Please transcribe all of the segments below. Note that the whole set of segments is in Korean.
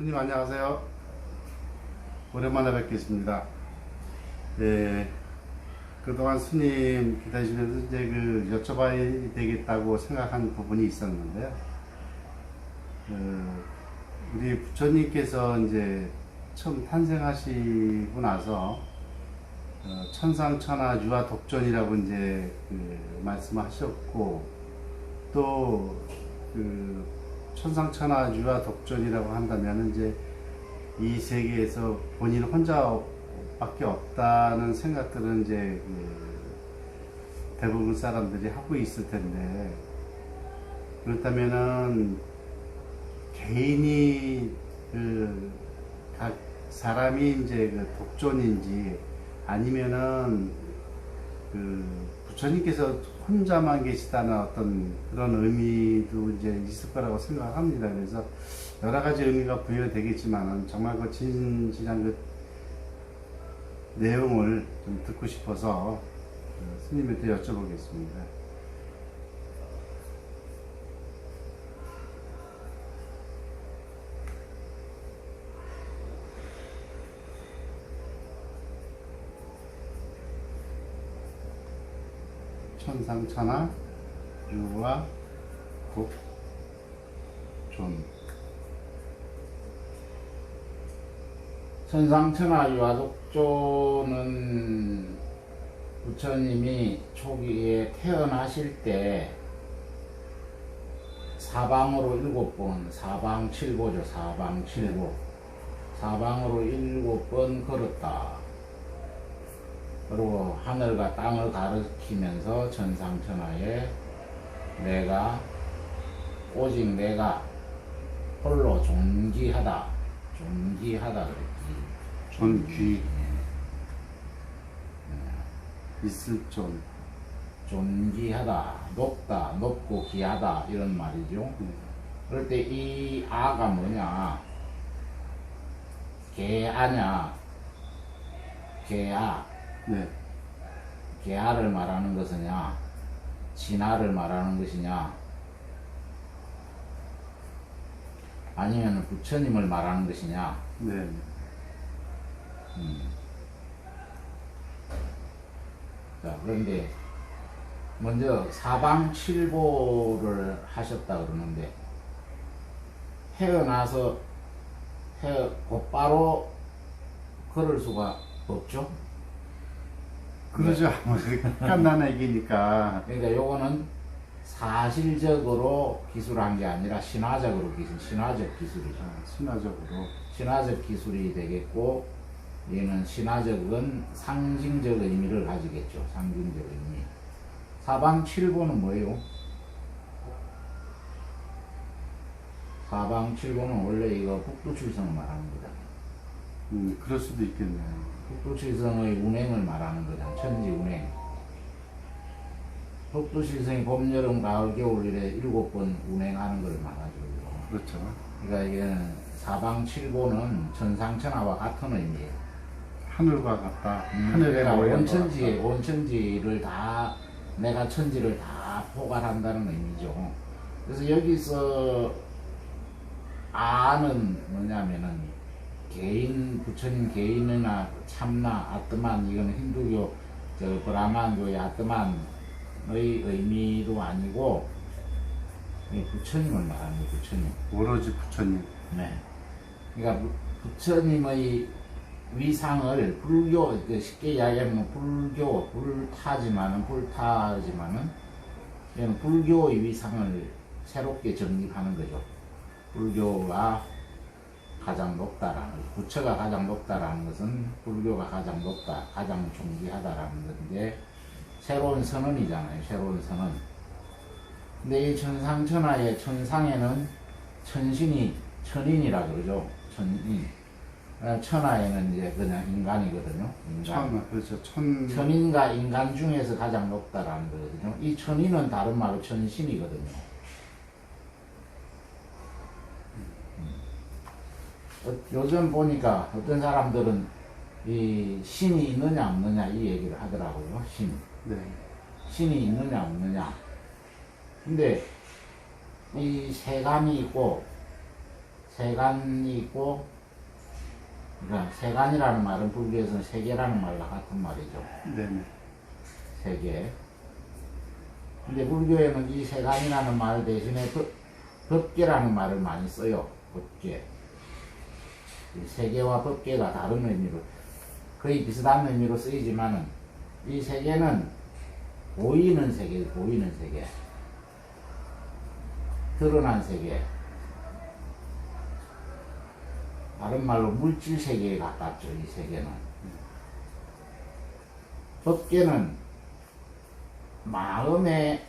손님 안녕하세요. 오랜만에 뵙겠습니다. 네, 그동안 스님 기다리시면서 이제 그 여쭤봐야 되겠다고 생각한 부분이 있었는데요. 그 우리 부처님께서 이제 처음 탄생하시고 나서 어, 천상천하 유아 독존이라고 이제 그 말씀하셨고 또 그 천상천하 유아 독존이라고 한다면 이제 이 세계에서 본인 혼자밖에 없다는 생각들은 이제 그 대부분 사람들이 하고 있을 텐데 그렇다면은 개인이 그 각 사람이 이제 그 독존인지 아니면은 그 부처님께서 혼자만 계시다는 어떤 그런 의미도 이제 있을 거라고 생각합니다. 그래서 여러 가지 의미가 부여되겠지만은 정말 그 진실한 그 내용을 좀 듣고 싶어서 그 스님한테 여쭤보겠습니다. 천상천하 유와 독존 천상천하 유아독조는 부처님이 초기에 태어나실 때 사방으로 일곱 번, 사방 칠보죠, 사방 칠보. 사방으로 일곱 번 걸었다. 그리고 하늘과 땅을 가리키면서 천상천하에 내가, 오직 내가 홀로 존귀하다. 존귀하다 그랬지. 존귀 있을 존 존귀하다, 높다, 높고 귀하다 이런 말이죠. 그럴 때 이 아가 뭐냐? 개아냐? 개아, 네. 개아를 말하는 것이냐? 진아를 말하는 것이냐? 아니면 부처님을 말하는 것이냐? 네. 음. 자, 그런데 먼저 사방칠보를 하셨다 그러는데 태어나서 태 곧바로 걸을 수가 없죠. 그러죠. 뭐 간단한 얘기니까. 그러니까 요거는 사실적으로 기술한 게 아니라 신화적으로 기술, 신화적 기술이죠. 아, 신화적으로. 신화적 기술이 되겠고 얘는 신화적은 상징적 의미를 가지겠죠. 상징적 의미. 사방 칠보는 뭐예요? 사방 칠보는 원래 이거 북두칠성을 말하는 거다. 음, 그럴 수도 있겠네요. 북두칠성의 운행을 말하는 거다. 천지 운행. 북두칠성이 봄, 여름, 가을, 겨울 이래 일곱 번 운행하는 걸 말하죠. 그렇죠. 그러니까 이게는 사방칠보는 천상천하와 같은 의미예요. 하늘과 같다. 음, 하늘에 그러니까 온천지, 같다. 온천지를 다, 내가 천지를 다 포괄한다는 의미죠. 그래서 여기서 아는 뭐냐면은 개인, 부처님 개인이나 참나, 아트만, 이거는 힌두교, 저 브라만교의 아트만의 의미도 아니고, 이 부처님을 말하는 거예요, 부처님. 오로지 부처님. 네. 그러니까 부- 부처님의 위상을 불교 그 쉽게 이야기하면 불교 불타지만은 불타지만은 이건 불교의 위상을 새롭게 정립하는 거죠. 불교가 가장 높다라는 거. 부처가 가장 높다라는 것은 불교가 가장 높다, 가장 존귀하다라는 건데 새로운 선언이잖아요. 새로운 선언. 근데 이 천상천하의 천상에는 천신이 천인이라 그러죠. 천인. 어, 천하에는 이제 그냥 인간이거든요. 인간. 천, 그렇죠. 천, 천인과 인간 중에서 가장 높다라는 거거든요. 이 천인은 다른 말로 천신이거든요. 음. 어, 요즘 보니까 어떤 사람들은 이 신이 있느냐 없느냐 이 얘기를 하더라고요. 신. 네. 신이 있느냐 없느냐. 근데 이 세감이 있고 세간이 있고 그러니까 세간이라는 말은 불교에서는 세계라는 말과 같은 말이죠. 네네. 세계. 근데 불교에는 이 세간이라는 말 대신에 법, 법계라는 말을 많이 써요. 법계. 이 세계와 법계가 다른 의미로 거의 비슷한 의미로 쓰이지만은 이 세계는 보이는 세계, 보이는 세계. 드러난 세계. 다른 말로 물질 세계에 가깝죠, 이 세계는. 법계는 마음에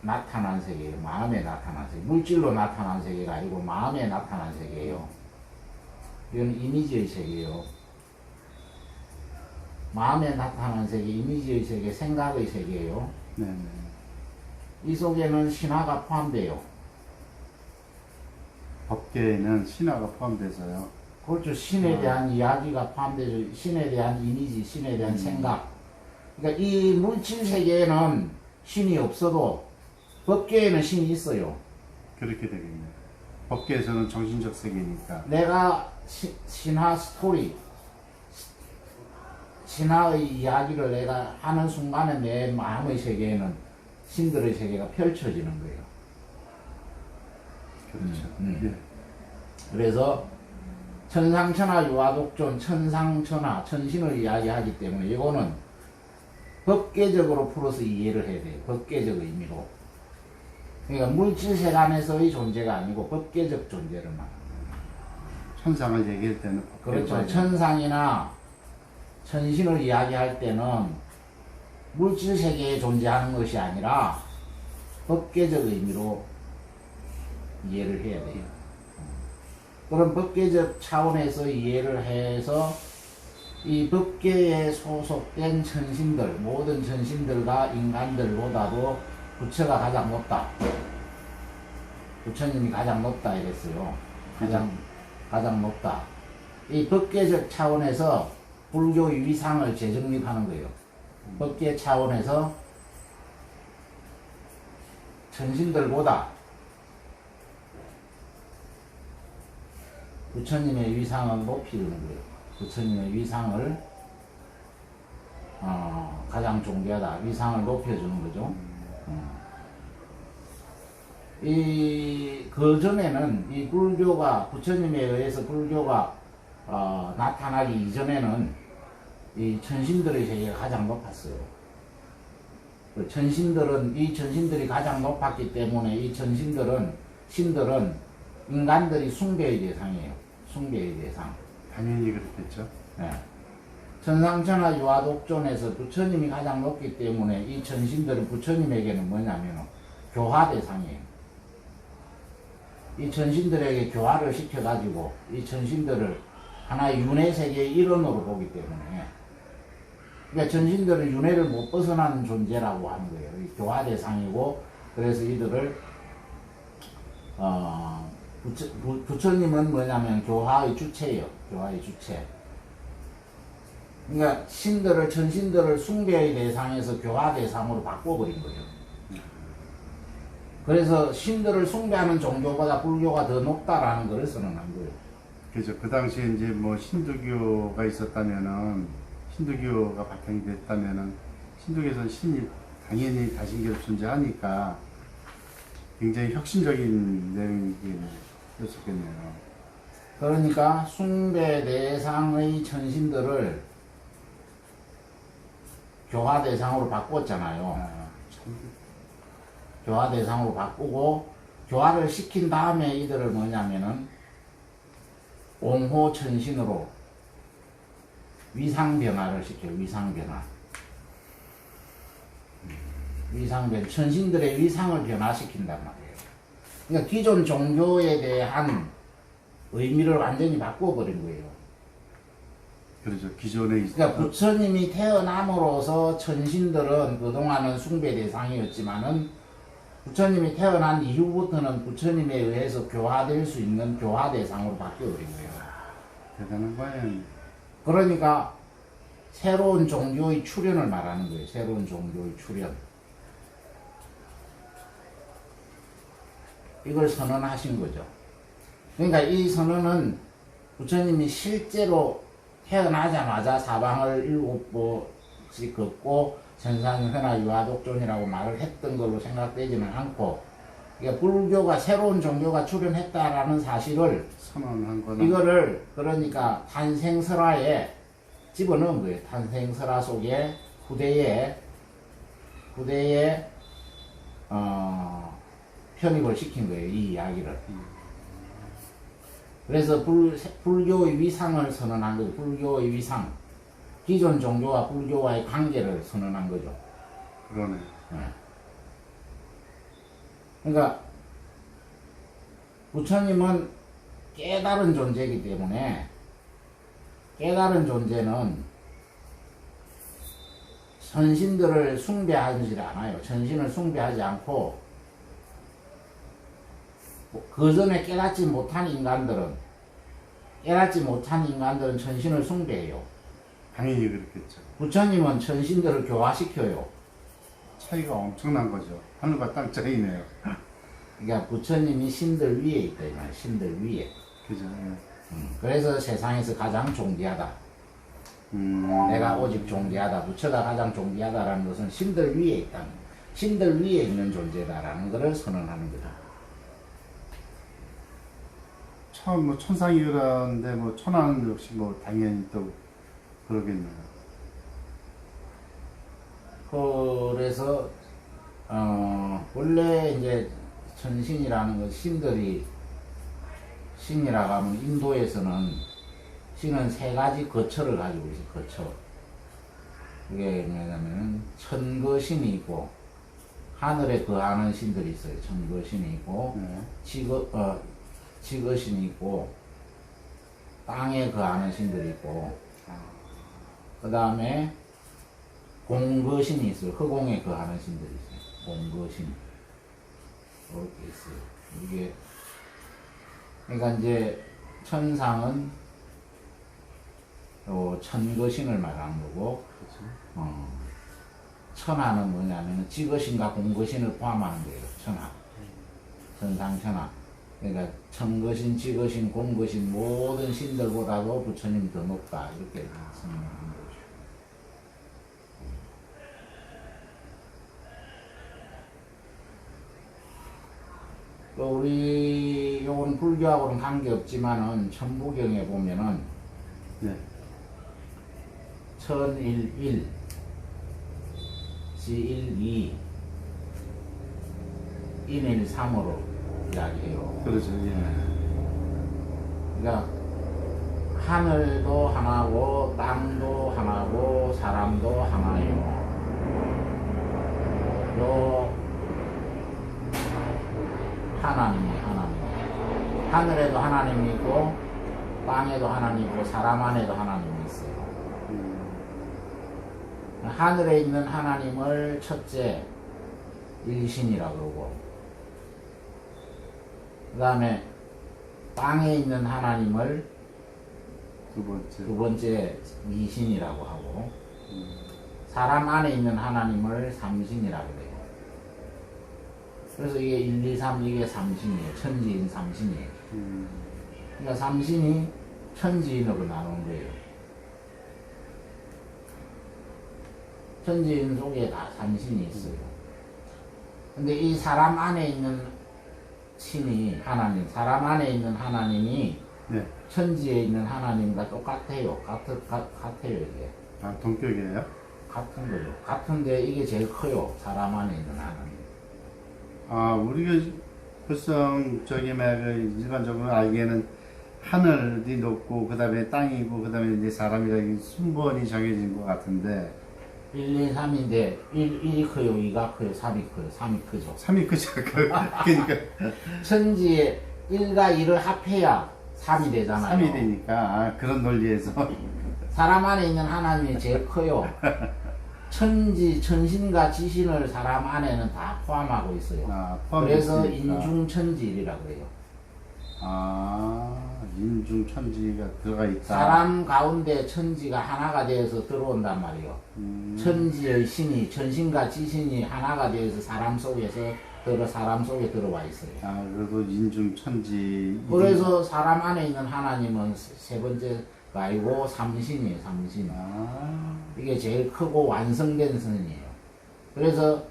나타난 세계예요. 마음에 나타난 세계. 물질로 나타난 세계가 아니고 마음에 나타난 세계예요. 이건 이미지의 세계예요. 마음에 나타난 세계, 이미지의 세계, 생각의 세계예요. 이 속에는 신화가 포함돼요. 법계에는 신화가 포함돼서요. 그렇죠. 신에 아. 대한 이야기가 포함되죠. 신에 대한 이미지, 신에 대한 생각. 그러니까 이 물질 세계에는 신이 없어도 법계에는 신이 있어요. 그렇게 되겠네요. 법계에서는 정신적 세계니까. 내가 시- 신화 스토리, 신화의 이야기를 내가 하는 순간에 내 마음의 세계에는 신들의 세계가 펼쳐지는 거예요. 그렇죠. 음, 예. 그래서 천상천하 유화독존 천상천하 천신을 이야기하기 때문에 이거는 법계적으로 풀어서 이해를 해야 돼요. 법계적 의미로. 그러니까 물질 세간에서의 존재가 아니고 법계적 존재를 말합니다. 천상을 얘기할 때는 그렇죠. 봐야 천상이나 천신을 이야기할 때는 물질 세계에 존재하는 것이 아니라 법계적 의미로 이해를 해야 돼요. 그런 법계적 차원에서 이해를 해서 이 법계에 소속된 천신들, 모든 천신들과 인간들보다도 부처가 가장 높다. 부처님이 가장 높다 이랬어요. 가장, 가장 높다. 이 법계적 차원에서 불교의 위상을 재정립하는 거예요. 법계 차원에서 천신들보다 부처님의 위상을 높이는 거예요. 부처님의 위상을 어, 가장 존귀하다. 위상을 높여주는 거죠. 어. 이, 그 전에는 이 불교가, 부처님에 의해서 불교가 어, 나타나기 이전에는 이 천신들의 세계가 가장 높았어요. 그 천신들은, 이 천신들이 가장 높았기 때문에 이 천신들은, 신들은 인간들이 숭배의 대상이에요. 숭배의 대상. 당연히 그렇겠죠. 예. 천상천하 유화독존에서 부처님이 가장 높기 때문에 이 천신들은 부처님에게는 뭐냐면 교화 대상이에요. 이 천신들에게 교화를 시켜가지고 이 천신들을 하나의 윤회 세계의 일원으로 보기 때문에 그러니까 천신들은 윤회를 못 벗어나는 존재라고 하는 거예요. 이 교화 대상이고 그래서 이들을 어, 부처, 부, 부처 님은 뭐냐면 교화의 주체예요. 교화의 주체. 그러니까 신들을 천신들을 숭배의 대상에서 교화 대상으로 바꿔버린 거죠. 그래서 신들을 숭배하는 종교보다 불교가 더 높다라는 것을 선언한 거예요. 그죠. 그 당시에 이제 뭐 신도교가 있었다면은 신도교가 바탕이 됐다면은 신도교에서는 신이 당연히 다신교로 존재하니까 굉장히 혁신적인 내용이었었겠네요. 그러니까 숭배 대상의 천신들을 교화 대상으로 바꿨잖아요. 아, 참, 교화 대상으로 바꾸고 교화를 시킨 다음에 이들을 뭐냐면은 옹호 천신으로 위상 변화를 시켜요. 위상 변화. 위상 변 천신들의 위상을 변화시킨단 말이에요. 그러니까 기존 종교에 대한 의미를 완전히 바꿔버린 거예요. 그렇죠. 기존에 있 그러니까 부처님이 태어남으로써 천신들은 그동안은 숭배 대상이었지만은 부처님이 태어난 이후부터는 부처님에 의해서 교화될 수 있는 교화 대상으로 바뀌어버린 거예요. 대단한 거예요. 그러니까 새로운 종교의 출현을 말하는 거예요. 새로운 종교의 출현. 이걸 선언하신 거죠. 그러니까 이 선언은 부처님이 실제로 태어나자마자 사방을 일곱 번씩 걷고 천상 현아 유아독존이라고 말을 했던 걸로 생각되지는 않고 그러니까 불교가 새로운 종교가 출현했다라는 사실을 선언한 거는 이거를 그러니까 탄생설화에 집어넣은 거예요. 탄생설화 속에 후대에 후대에 어, 편입을 시킨 거예요. 이 이야기를. 그래서 불, 불교의 위상을 선언한 거죠. 불교의 위상. 기존 종교와 불교와의 관계를 선언한 거죠. 그러네. 그러니까 부처님은 깨달은 존재이기 때문에 깨달은 존재는 선신들을 숭배하지 않아요. 전신을 숭배하지 않고 그 전에 깨닫지 못한 인간들은 깨닫지 못한 인간들은 전신을 숭배해요. 당연히 그렇겠죠. 부처님은 전신들을 교화시켜요. 차이가 엄청난 거죠. 하늘과 땅 차이네요. 그러니까 부처님이 신들 위에 있다 이 말이에요. 신들 위에. 그죠? 예. 음, 그래서 세상에서 가장 존귀하다. 음, 내가 오직 존귀하다. 부처가 가장 존귀하다라는 것은 신들 위에 있다. 신들 위에 있는 존재다라는 것을 선언하는 거다. 처음 뭐 천상이 그러는데 뭐 천하는 역시 뭐 당연히 또 그러겠네요. 그래서 어, 원래 이제 천신이라는 것 신들이 신이라고 하면 인도에서는 신은 세 가지 거처를 가지고 있어요. 거처. 그게 뭐냐면 천거신이 있고 하늘에 거하는 신들이 있어요. 천거신이 있고 네. 지거 어 지거신이 있고 땅에 거하는 신들이 있고 그 다음에 공거신이 있어요. 허공에 거하는 신들이 있어요. 공거신 이렇게 있어요. 이게 그러니까 이제 천상은 요 천거신을 말하는 거고 그렇죠. 어, 천하는 뭐냐면 지거신과 공거신을 포함하는 거예요. 천하. 천상 천하. 그러니까 천거신, 지거신, 공거신 모든 신들보다도 부처님이 더 높다. 이렇게 설명하는 거죠. 또 우리 요건 불교하고는 관계없지만은 천부경에 보면은 네. 천일일, 지일이, 인일삼으로 이야기해요. 그렇죠. 예. 그러니까 하늘도 하나고 땅도 하나고 사람도 하나예요. 요 하나님이 하나님. 하늘에도 하나님이 있고 땅에도 하나님이 있고 사람 안에도 하나님이 있어요. 음, 하늘에 있는 하나님을 첫째 일신이라 그러고 그 다음에 땅에 있는 하나님을 두 번째. 두 번째 이신이라고 하고 음, 사람 안에 있는 하나님을 삼신이라 그래요. 그래서 이게 1, 2, 3 이게 삼신이에요. 천지인 삼신이에요. 음, 그러니까 삼신이 천지인으로 나눈 거예요. 천지인 속에 다 삼신이 있어요. 근데 이 사람 안에 있는 신이 하나님, 사람 안에 있는 하나님이 네. 천지에 있는 하나님과 똑같아요. 같은, 같, 같아요, 이게. 아, 동격이에요? 같은 거죠. 같은데 이게 제일 커요. 사람 안에 있는 하나님. 아, 우리가 저기 말그 일반적으로 알기에는 하늘이 높고 그 다음에 땅이고 그 다음에 이제 사람이라는 순번이 정해진 것 같은데 1, 2, 3인데 1, 1이 커요, 2가 커요, 3이 커요, 3이 크죠. 3이 크죠. 그- 그러니까 천지에 1과 2를 합해야 3이 되잖아요. 3이 되니까 아, 그런 논리에서 사람 안에 있는 하나님이 제일 커요. 천지, 천신과 지신을 사람 안에는 다 포함하고 있어요. 아, 그래서. 인중천지이라 그래요. 아, 인중천지가 들어가 있다. 사람 가운데 천지가 하나가 되어서 들어온단 말이에요. 음, 천지의 신이, 천신과 지신이 하나가 되어서 사람 속에서 들어 사람 속에 들어와 있어요. 아, 그래도 인중 천지. 그래서 사람 안에 있는 하나님은 세- 세 번째가 아니고 삼신이에요, 삼신. 아, 이게 제일 크고 완성된 선이에요. 그래서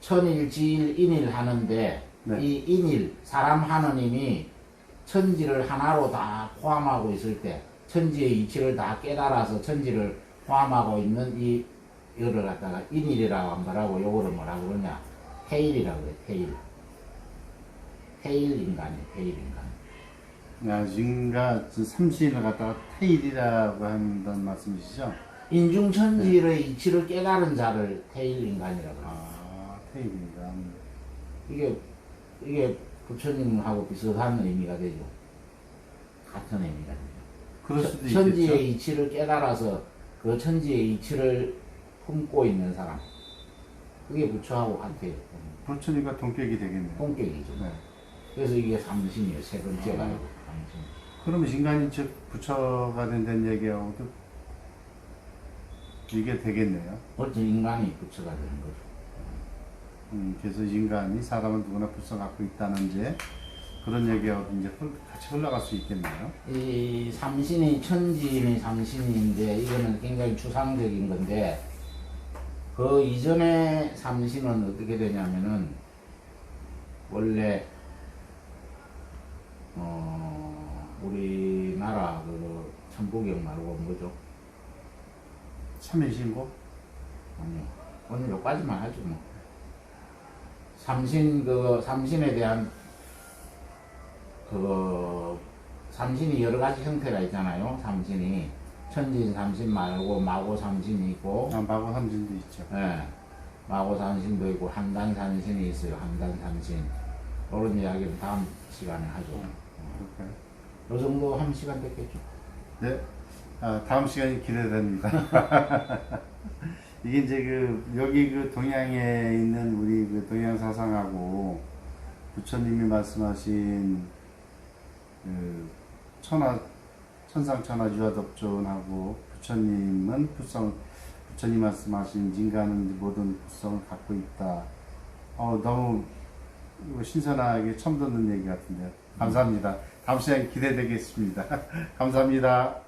천일, 지일, 인일 하는데 네. 이 인일, 사람 하느님이 천지를 하나로 다 포함하고 있을 때 천지의 이치를 다 깨달아서 천지를 포함하고 있는 이 이거를 갖다가 인일이라고 한 거라고 요거를 뭐라고 그러냐 태일이라고 그래 태일 태일 인간이 태일 인간 아, 인가 삼신을 갖다가 태일이라고 한다는 말씀이시죠? 인중천지의 이치를 깨달은 자를 태일 인간이라고 그래 아, 태일인가. 이게 이게 부처님하고 비슷한 의미가 되죠. 같은 의미가 되죠. 그럴 수도 있겠죠. 천지의 이치를 깨달아서 그 천지의 이치를 품고 있는 사람. 그게 부처하고 같아요. 부처님과 동격이 되겠네요. 본격이죠. 네. 그래서 이게 삼신이에요. 세 번째가 아. 인간인 즉 부처가 된다는 얘기하고도 이게 되겠네요. 어떤 인간이 부처가 되는 거죠. 음, 그래서 인간이 사람은 누구나 불성 갖고 있다는 이제 그런 얘기하고 이제 흘- 같이 흘러갈 수 있겠네요. 이 삼신이 천지인이 삼신인데 이거는 굉장히 추상적인 건데 그 이전에 삼신은 어떻게 되냐면은 원래 어 우리나라 그 천부경 말고 뭐죠? 참인신고? 아니요. 오늘 여기까지만 하죠 뭐. 삼신 그 삼신에 대한 그 삼신이 여러 가지 형태가 있잖아요 삼신이. 천진 삼신 말고 마고 삼신이 있고. 아, 마고 삼신도 있죠. 예. 마고 삼신도 있고 한단 삼신이 있어요 한단 삼신. 그런 이야기는 다음 시간에 하죠. 그럴까 요? 요 정도 한 시간 됐겠죠 네. 아, 다음 시간이 기대됩니다. 이게 이제 그, 여기 그 동양에 있는 우리 그 동양 사상하고 부처님이 말씀하신 그 천하, 천상천하 유아덕존하고 부처님은 불성, 부처님 말씀하신 인간은 모든 불성을 갖고 있다. 어, 너무 신선하게 처음 듣는 얘기 같은데요. 감사합니다. 다음 시간 기대되겠습니다. 감사합니다.